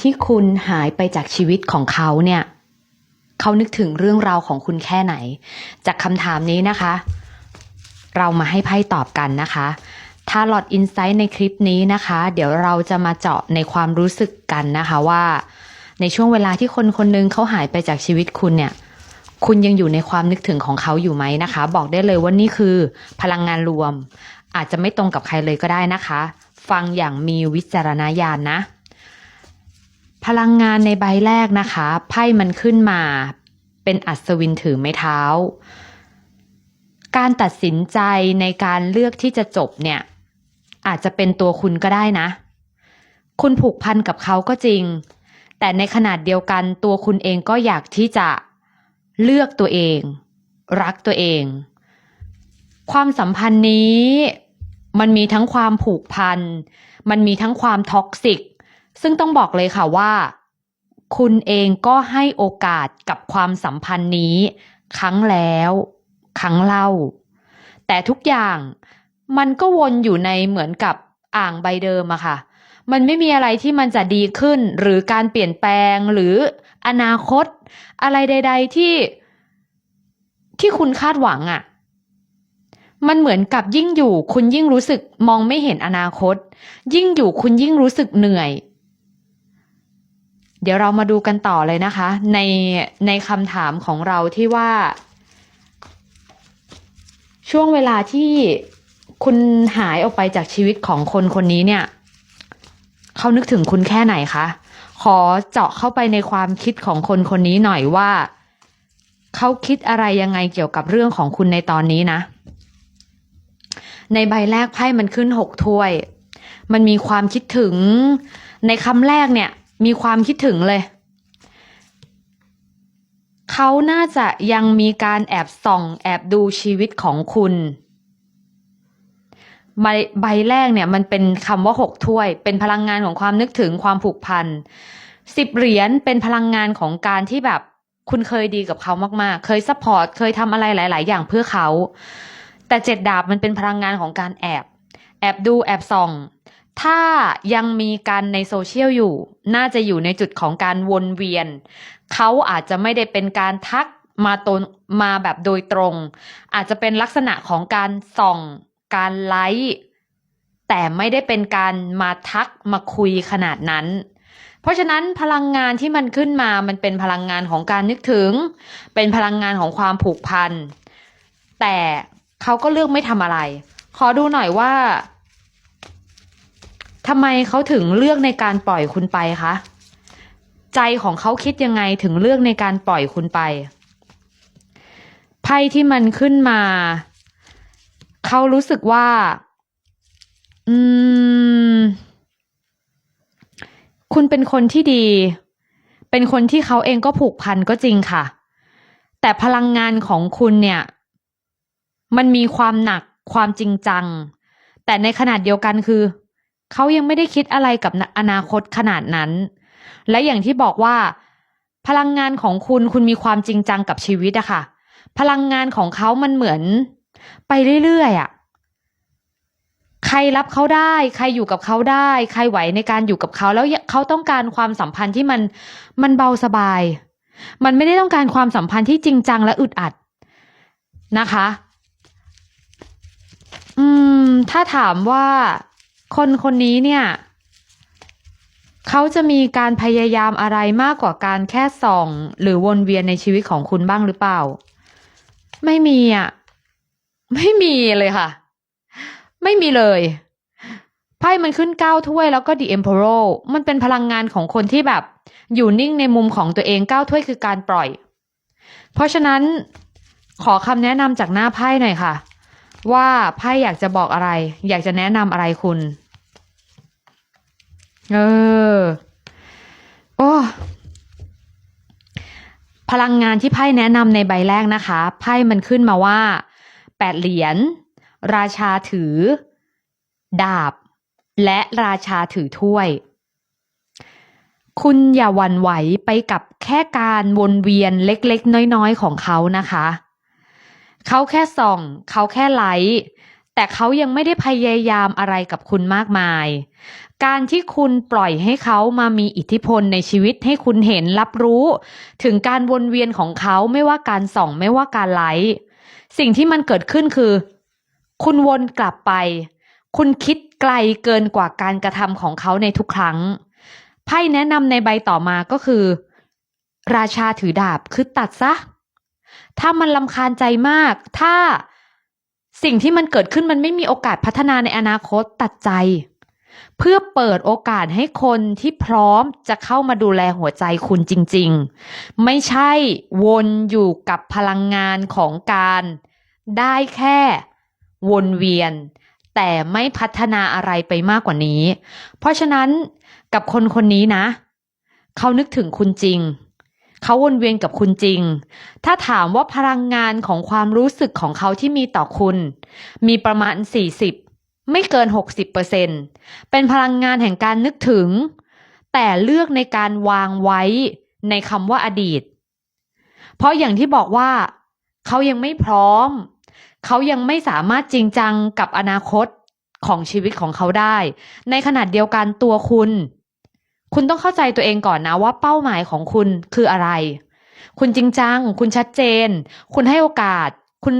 ที่คุณหายไปจากชีวิตของเขาเนี่ยเขานึกถึงเรื่องราวของคุณแค่ไหน จากคำถามนี้นะคะ เรามาให้ไพ่ตอบกันนะคะถ้าหลอดอินไซต์ในคลิปนี้นะคะ เดี๋ยวเราจะมาเจาะในความรู้สึกกันนะคะว่า ในช่วงเวลาที่คนคนหนึงเขาหายไปจากชีวิตคุณเนี่ย คุณยังอยู่ในความนึกถึงของเขาอยู่ไหมนะคะ บอกได้เลยว่านี่คือพลังงานรวม อาจจะไม่ตรงกับใครเลยก็ได้นะคะ ฟังอย่างมีวิจารณญาณนะ พลังงานในใบแรกนะคะไพ่มันขึ้นมาเป็นอัศวินถือไม้เท้า การตัดสินใจในการเลือกที่จะจบเนี่ย อาจจะเป็นตัวคุณก็ได้นะ คุณผูกพันกับเขาก็จริง แต่ในขนาดเดียวกันตัวคุณเองก็อยากที่จะเลือกตัวเอง รักตัวเอง ความสัมพันธ์นี้ มันมีทั้งความผูกพัน มันมีทั้งความท็อกซิก ซึ่งต้องบอกเลยค่ะว่า คุณเองก็ให้โอกาสกับความสัมพันธ์นี้ ครั้งแล้ว ครั้งเล่า แต่ทุกอย่างมันก็วนอยู่ในเหมือนกับอ่างใบเดิมอะค่ะ มันไม่มีอะไรที่มันจะดีขึ้น หรือการเปลี่ยนแปลงหรืออนาคต อะไรใด ๆ ที่ที่คุณคาดหวังอะมันเหมือนกับยิ่งอยู่ คุณยิ่งรู้สึกมองไม่เห็นอนาคต ยิ่งอยู่คุณยิ่งรู้สึกเหนื่อย เดี๋ยวเรามาดูกันต่อเลยนะคะ ในในคำถามของเราที่ว่า ช่วงเวลาที่คุณหายออกไปจากชีวิตของคนคนนี้เนี่ยเขานึกถึงคุณแค่ไหนคะ ขอเจาะเข้าไปในความคิดของคนคนนี้หน่อยว่าเขาคิดอะไรยังไงเกี่ยวกับเรื่องของคุณในตอนนี้นะ ในใบแรกไพ่มันขึ้นหกถ้วย มันมีความคิดถึง ในคำแรกเนี่ย มีความคิดถึงเลย เขาน่าจะยังมีการแอบส่องแอบดูชีวิตของคุณใบใบแรกเนี่ยมันเป็นคำว่าหกถ้วย เป็นพลังงานของความนึกถึงความผูกพันสิบเหรียญเป็นพลังงานของการที่แบบคุณเคยดีกับเขามากๆ เคยซัพพอร์ต เคยทำอะไรหลาย ๆ อย่างเพื่อเขา แต่เจ็ดดาบมันเป็นพลังงานของการแอบ แอบดูแอบส่อง ถ้ายังมีกันในโซเชียลอยู่ น่าจะอยู่ในจุดของการวนเวียน เขาอาจจะไม่ได้เป็นการทักมาตนมาแบบโดยตรง อาจจะเป็นลักษณะของการส่อง การไลค์แต่ไม่ได้เป็นการมาทักมาคุยขนาดนั้น เพราะฉะนั้นพลังงานที่มันขึ้นมามันเป็นพลังงานของการนึกถึง เป็นพลังงานของความผูกพัน แต่เขาก็เลือกไม่ทำอะไร ขอดูหน่อยว่า ทำไมเขาถึงเลือกในการปล่อยคุณไปคะ ใจของเขาคิดยังไงถึงเลือกในการปล่อยคุณไปไพ่ที่มันขึ้นมา เขารู้สึกว่า อืม คุณเป็นคนที่ดี เป็นคนที่เขาเองก็ผูกพันก็จริงค่ะ แต่พลังงานของคุณเนี่ย มันมีความหนักความจริงจัง แต่ในขนาดเดียวกันคือ เขายังไม่ได้คิดอะไรกับอนาคตขนาดนั้น และอย่างที่บอกว่า พลังงานของคุณคุณมีความจริงจังกับชีวิตอะค่ะ พลังงานของเขามันเหมือน ไปเรื่อยๆอะใครรับเขาได้ ใครอยู่กับเขาได้ ใครไหวในการอยู่กับเขาแล้วเขาต้องการความสัมพันธ์ที่มันมันเบาสบาย มันไม่ได้ต้องการความสัมพันธ์ที่จริงจังและอึดอัดนะคะ อืม ถ้าถามว่า คนคนนี้เนี่ยเขาจะมีการพยายามอะไรมากกว่าการแค่ส่อง หรือวนเวียนในชีวิตของคุณบ้างหรือเปล่า ไม่มีอะ ไม่มีเลยค่ะ ไม่มีเลยไพ่มันขึ้นเก้าถ้วยแล้วก็ The Emperor มันเป็นพลังงานของคนที่แบบ อยู่นิ่งในมุมของตัวเองเก้าถ้วยคือการปล่อย เพราะฉะนั้นขอคำแนะนำจากหน้าไพ่หน่อยค่ะ ว่าไพ่อยากจะบอกอะไร อยากจะแนะนำอะไรคุณ เออ โอ้พลังงานที่ไพ่แนะนำในใบแรกนะคะ ไพ่มันขึ้นมาว่าแปดเหรียญราชาถือ ดาบ และราชาถือถ้วย คุณอย่าหวั่นไหวไปกับแค่การวนเวียนเล็กๆ น้อยๆ ของเขานะคะ เขาแค่ส่อง เขาแค่ไลค์แต่เขายังไม่ได้พยายามอะไรกับคุณมากมาย การที่คุณปล่อยให้เขามามีอิทธิพลในชีวิตให้คุณเห็นรับรู้ ถึงการวนเวียนของเขาไม่ว่าการส่องไม่ว่าการไลฟ์สิ่งที่มันเกิดขึ้นคือ คุณวนกลับไป คุณคิดไกลเกินกว่าการกระทำของเขาในทุกครั้งไพ่แนะนำในใบต่อมาก็คือ ราชาถือดาบคือตัดซะ ถ้ามันลำคาญใจมาก ถ้าสิ่งที่มันเกิดขึ้นมันไม่มีโอกาสพัฒนาในอนาคตตัดใจ เพื่อเปิดโอกาสให้คนที่พร้อมจะเข้ามาดูแลหัวใจคุณจริงๆ ไม่ใช่วนอยู่กับพลังงานของการ ได้แค่วนเวียน แต่ไม่พัฒนาอะไรไปมากกว่านี้ เพราะฉะนั้นกับคนคนนี้นะ เขานึกถึงคุณจริง เขาวนเวียนกับคุณจริง ถ้าถามว่าพลังงานของความรู้สึกของเขาที่มีต่อคุณ มีประมาณ 40 ไม่เกิน 60%เป็นพลังงานแห่งการนึกถึง แต่เลือกในการวางไว้ในคำว่าอดีต เพราะอย่างที่บอกว่า เขายังไม่พร้อม เขายังไม่สามารถจริงจังกับอนาคตของชีวิตของเขาได้ ในขณะเดียวกันตัวคุณ คุณต้องเข้าใจตัวเองก่อนนะว่าเป้าหมายของคุณคืออะไร คุณจริงจัง คุณชัดเจน คุณให้โอกาส คุณ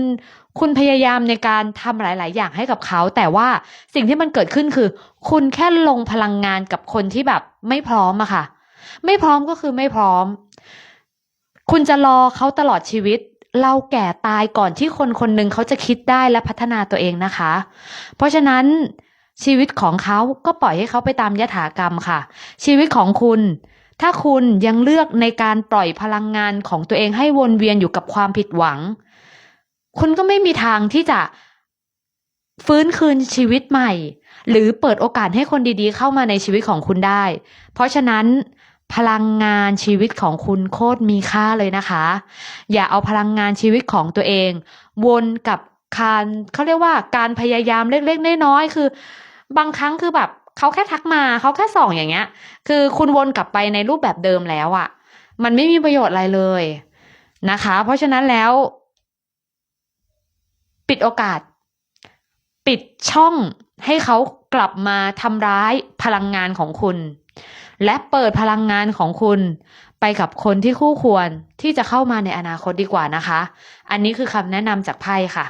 คุณพยายามในการทำหลาย ๆ อย่างให้กับเขา แต่ว่าสิ่งที่มันเกิดขึ้นคือ คุณแค่ลงพลังงานกับคนที่แบบไม่พร้อมอะค่ะ ไม่พร้อมก็คือไม่พร้อม คุณจะรอเขาตลอดชีวิต เราแก่ตายก่อนที่คนคนหนึ่งเขาจะคิดได้และพัฒนาตัวเองนะคะ เพราะฉะนั้นชีวิตของเขาก็ปล่อยให้เขาไปตามยถากรรมค่ะ ชีวิตของคุณ ถ้าคุณยังเลือกในการปล่อยพลังงานของตัวเองให้วนเวียนอยู่กับความผิดหวัง คุณก็ไม่มีทางที่จะฟื้นคืนชีวิตใหม่ หรือเปิดโอกาสให้คนดีๆ เข้ามาในชีวิตของคุณได้ เพราะฉะนั้นพลังงานชีวิตของคุณโคตรมีค่าเลยนะคะ อย่าเอาพลังงานชีวิตของตัวเอง วนกับการเขาเรียกว่าการพยายามเล็กๆน้อยๆคือ บางครั้งคือแบบเขาแค่ทักมาเขาแค่ส่องอย่างเงี้ย คือคุณวนกลับไปในรูปแบบเดิมแล้วอะ่ะ มันไม่มีประโยชน์อะไรเลยนะคะ เพราะฉะนั้นแล้ว ปิดโอกาส ปิดช่องให้เขากลับมาทำร้ายพลังงานของคุณ และเปิดพลังงานของคุณไปกับคนที่คู่ควรที่จะเข้ามาในอนาคตดีกว่านะคะ อันนี้คือคำแนะนำจากไพ่ค่ะ